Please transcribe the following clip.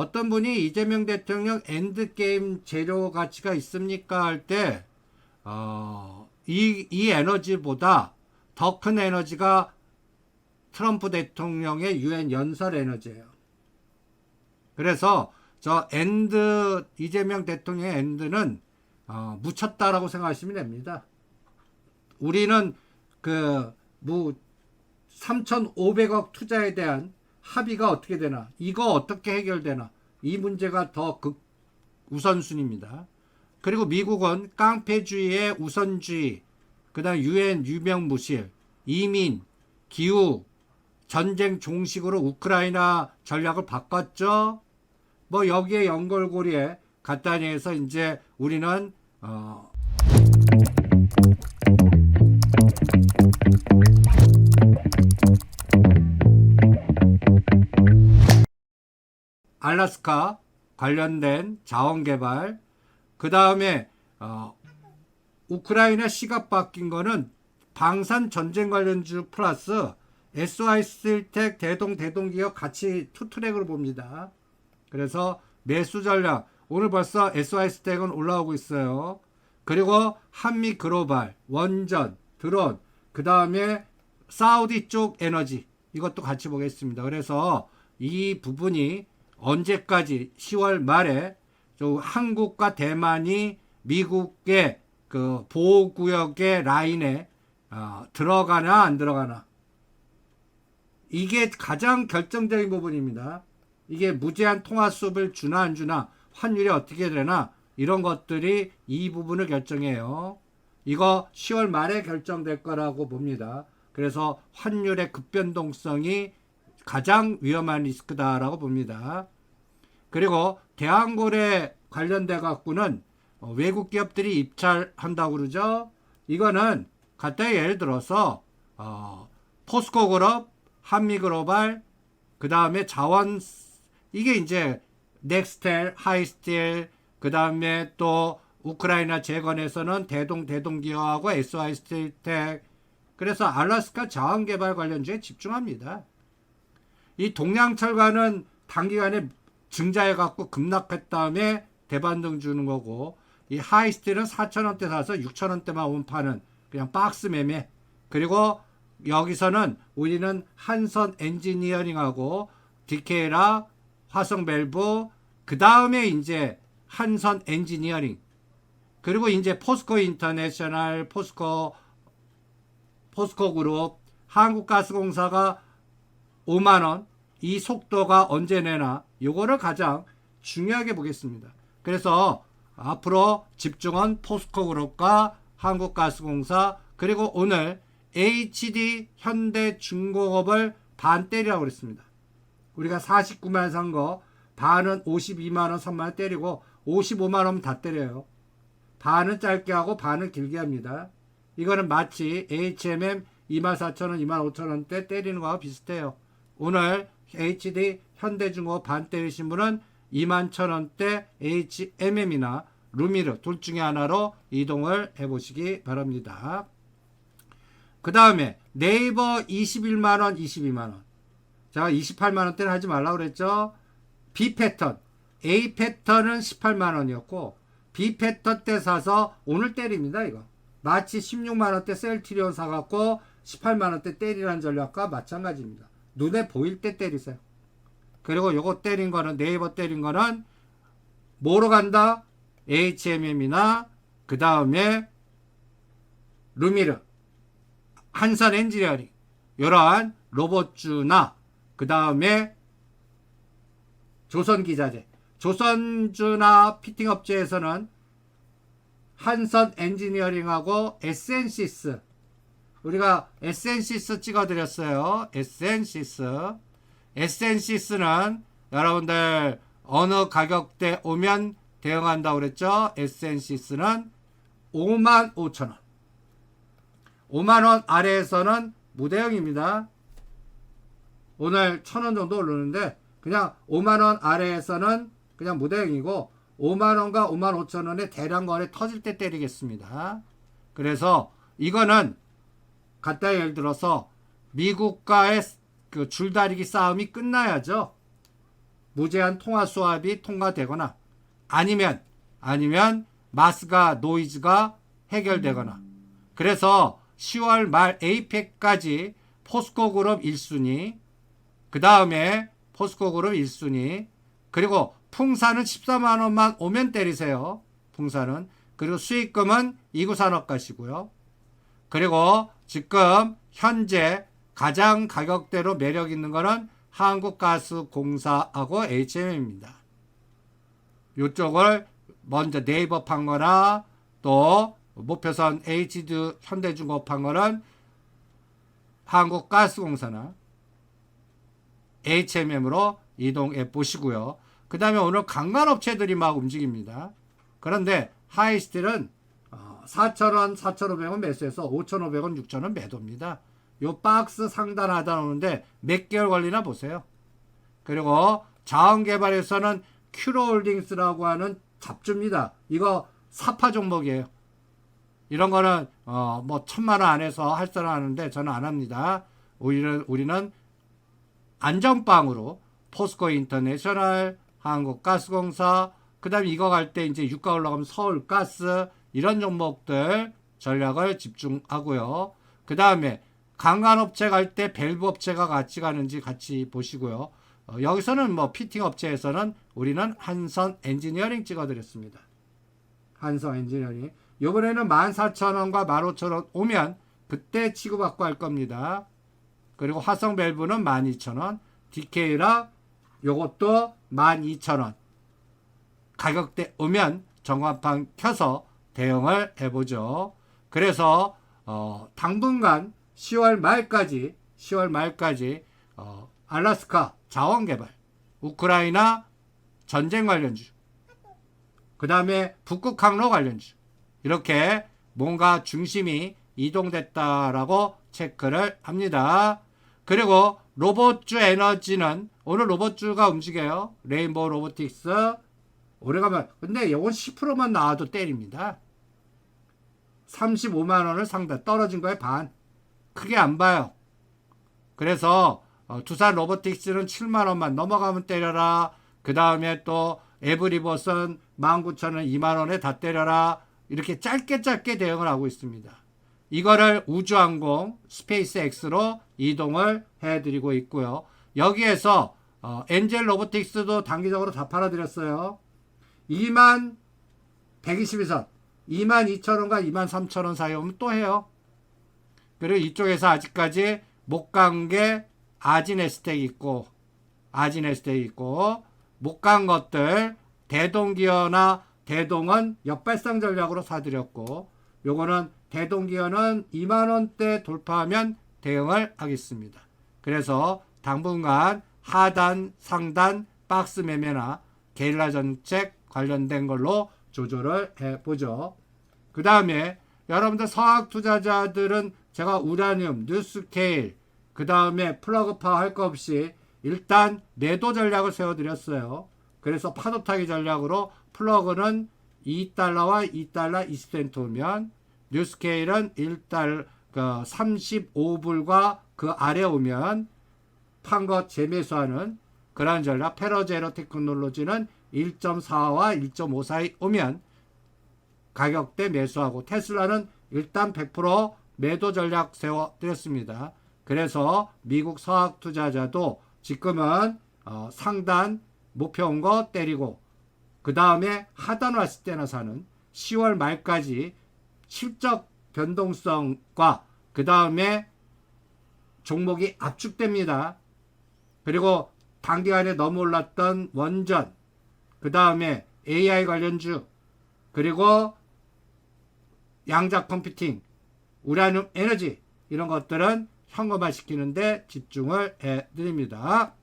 어떤 분이 이재명 대통령 엔드게임 재료 가치가 있습니까? 할 때, 어, 이, 이 에너지보다 더 큰 에너지가 트럼프 대통령의 유엔 연설 에너지예요. 그래서 저 엔드, 이재명 대통령의 엔드는 어, 묻혔다라고 생각하시면 됩니다. 우리는 그, 뭐, 3,500억 투자에 대한 합의가 어떻게 되나, 이거 어떻게 해결되나, 이 문제가 더 극 우선순위입니다. 그리고 미국은 깡패주의의 우선주의, 그 다음 유엔 유명무실, 이민, 기후, 전쟁 종식으로 우크라이나 전략을 바꿨죠. 뭐 여기에 연결고리에 갔다니 해서 이제 우리는 어, 알라스카 관련된 자원 개발, 그 다음에 어, 우크라이나 시각 바뀐 거는 방산 전쟁 관련주 플러스 SY 스틸텍 대동 대동기업 같이 투트랙으로 봅니다. 그래서 매수 전략 오늘 벌써 SY 스택은 올라오고 있어요. 그리고 한미 글로벌 원전 드론 그 다음에 사우디 쪽 에너지 이것도 같이 보겠습니다. 그래서 이 부분이 언제까지 10월 말에 저 한국과 대만이 미국의 그 보호구역의 라인에 어, 들어가나 안 들어가나 이게 가장 결정적인 부분입니다. 이게 무제한 통화 수업을 주나 안 주나 환율이 어떻게 되나 이런 것들이 이 부분을 결정해요. 이거 10월 말에 결정될 거라고 봅니다. 그래서 환율의 급변동성이 가장 위험한 리스크다라고 봅니다. 그리고 대한고래 관련돼 갖고는 어, 외국 기업들이 입찰한다고 그러죠. 이거는 간단히 예를 들어서 어, 포스코 그룹, 한미 글로벌, 그 다음에 자원 이게 이제 넥스텔, 하이스틸, 그 다음에 또 우크라이나 재건에서는 대동 대동기업하고 SY 스틸텍 그래서 알라스카 자원개발 관련주에 집중합니다. 이 동양철과는 단기간에 증자해 갖고 급락했 다음에 대반등 주는 거고 이 하이스틸은 4천원대 사서 6천원대만 온 파는 그냥 박스 매매. 그리고 여기서는 우리는 한선 엔지니어링하고 디케라 화성 밸브 그 다음에 이제 한선 엔지니어링. 그리고 이제 포스코 인터내셔널 포스코 포스코 그룹 한국가스공사가 5만 원 이 속도가 언제 내나 요거를 가장 중요하게 보겠습니다. 그래서 앞으로 집중은 포스코 그룹과 한국가스공사 그리고 오늘 HD 현대중공업을 반 때리라고 그랬습니다. 우리가 49만 산거 반은 52만 원, 3만 원 때리고 55만 원 다 때려요. 반은 짧게 하고 반은 길게 합니다. 이거는 마치 HMM 24,000원, 25,000원대 때리는 거와 비슷해요. 오늘 HD 현대중공업 반 때리신 분은 21,000원대 HMM이나 루미르 둘 중에 하나로 이동을 해보시기 바랍니다. 그 다음에 네이버 21만원, 22만원. 자, 28만원대는 하지 말라고 그랬죠? B 패턴. A 패턴은 18만원이었고, B 패턴 때 사서 오늘 때립니다, 이거. 마치 16만원대 셀트리온 사갖고 18만원대 때리라는 전략과 마찬가지입니다. 눈에 보일 때 때리세요. 그리고 요거 때린 거는, 네이버 때린 거는 뭐로 간다? HMM이나, 그 다음에 루미르. 한산 엔지니어링 이러한 로봇주나 그 다음에 조선기자재 조선주나 피팅업체에서는 한선 엔지니어링하고 에센시스 우리가 에센시스 찍어드렸어요 에센시스 에센시스는 여러분들 어느 가격대 오면 대응한다고 그랬죠 에센시스는 5만 5천원 5만원 아래에서는 무대형입니다. 오늘 1000원 정도 오르는데 그냥 5만원 아래에서는 그냥 무대형이고 5만원과 5만 5천원의 대량 거래 터질 때 때리겠습니다. 그래서 이거는 갖다 예를 들어서 미국과의 그 줄다리기 싸움이 끝나야죠. 무제한 통화 수합이 통과되거나 아니면 아니면 마스가 노이즈가 해결되거나 그래서 10월 말 에이펙까지 포스코 그룹 1순위 그 다음에 포스코 그룹 1순위 그리고 풍사는 14만 원만 오면 때리세요. 풍사는 그리고 수익금은 이구산업 가시고요. 그리고 지금 현재 가장 가격대로 매력 있는 거는 한국가스공사하고 HM입니다. 이쪽을 먼저 네이버 판 거나 또 목표선 HD 현대중공업 판 거는 한국가스공사나 HMM으로 이동해 보시고요. 그 다음에 오늘 강간업체들이 막 움직입니다. 그런데 하이스틸은 4,000원, 4,500원 매수해서 5,500원, 6,000원 매도입니다. 요 박스 상단 하단 오는데 몇 개월 걸리나 보세요. 그리고 자원개발에서는 큐로홀딩스라고 하는 잡주입니다. 이거 사파 종목이에요. 이런 거는 어 뭐 천만 원 안에서 할 사람 하는데 저는 안 합니다. 우리는 우리는 안전빵으로 포스코 인터내셔널, 한국가스공사, 그다음에 이거 갈 때 이제 유가 올라가면 서울가스 이런 종목들 전략을 집중하고요. 그 다음에 강간업체 갈 때 밸브 업체가 같이 가는지 같이 보시고요. 어, 여기서는 뭐 피팅 업체에서는 우리는 한선 엔지니어링 찍어드렸습니다. 한성 엔지니어링. 이번에는 14,000원과 15,000원 오면 그때 치고받고 할 겁니다. 그리고 화성 밸브는 12,000원, DK라 요것도 12,000원. 가격대 오면 정관판 켜서 대응을 해보죠. 그래서 어, 당분간 10월 말까지 10월 말까지 어, 알라스카 자원 개발, 우크라이나 전쟁 관련주, 그 다음에 북극 항로 관련주 이렇게 뭔가 중심이 이동됐다라고 체크를 합니다. 그리고 로봇주 에너지는 오늘 로봇주가 움직여요. 레인보우 로보틱스 오래가면 근데 이건 10%만 나와도 때립니다. 35만 원을 상당 떨어진 거에 반 크게 안 봐요. 그래서 어, 두산 로보틱스는 7만 원만 넘어가면 때려라. 그 다음에 또 에브리버슨 19,000원 2만 원에 다 때려라. 이렇게 짧게 짧게 대응을 하고 있습니다. 이거를 우주항공 스페이스X로 이동을 해드리고 있고요. 여기에서 어, 엔젤 로보틱스도 단기적으로 다 팔아드렸어요. 2만 122선 2만 2천원과 2만 3천원 사이 오면 또 해요. 그리고 이쪽에서 아직까지 못 간 게 아진에스텍 있고 아진에스텍 있고 못 간 것들 대동기어나 대동은 역발상 전략으로 사드렸고 요거는 대동기어는 2만원대 돌파하면 대응을 하겠습니다. 그래서 당분간 하단, 상단, 박스 매매나 게릴라 정책 관련된 걸로 조절을 해보죠. 그 다음에 여러분들 서학 투자자들은 제가 우라늄, 뉴스케일, 그 다음에 플러그파 할 거 없이 일단 매도 전략을 세워드렸어요. 그래서 파도 타기 전략으로 플러그는 2달러와 2달러 20센트면 뉴스케일은 1달 그 35불과 그 아래 오면 판 것 재매수하는 그러한 전략 페러제로 테크놀로지는 1.4와 1.5 사이 오면 가격대 매수하고 테슬라는 일단 100% 매도 전략 세워드렸습니다. 그래서 미국 서학 투자자도 지금은 어, 상단 목표 온 거 때리고 그 다음에 하단 왔을 때나 사는 10월 말까지 실적 변동성과 그 다음에 종목이 압축됩니다. 그리고 단기간에 너무 올랐던 원전, 그 다음에 AI 관련주, 그리고 양자 컴퓨팅, 우라늄 에너지 이런 것들은 현금화 시키는데 집중을 해 드립니다.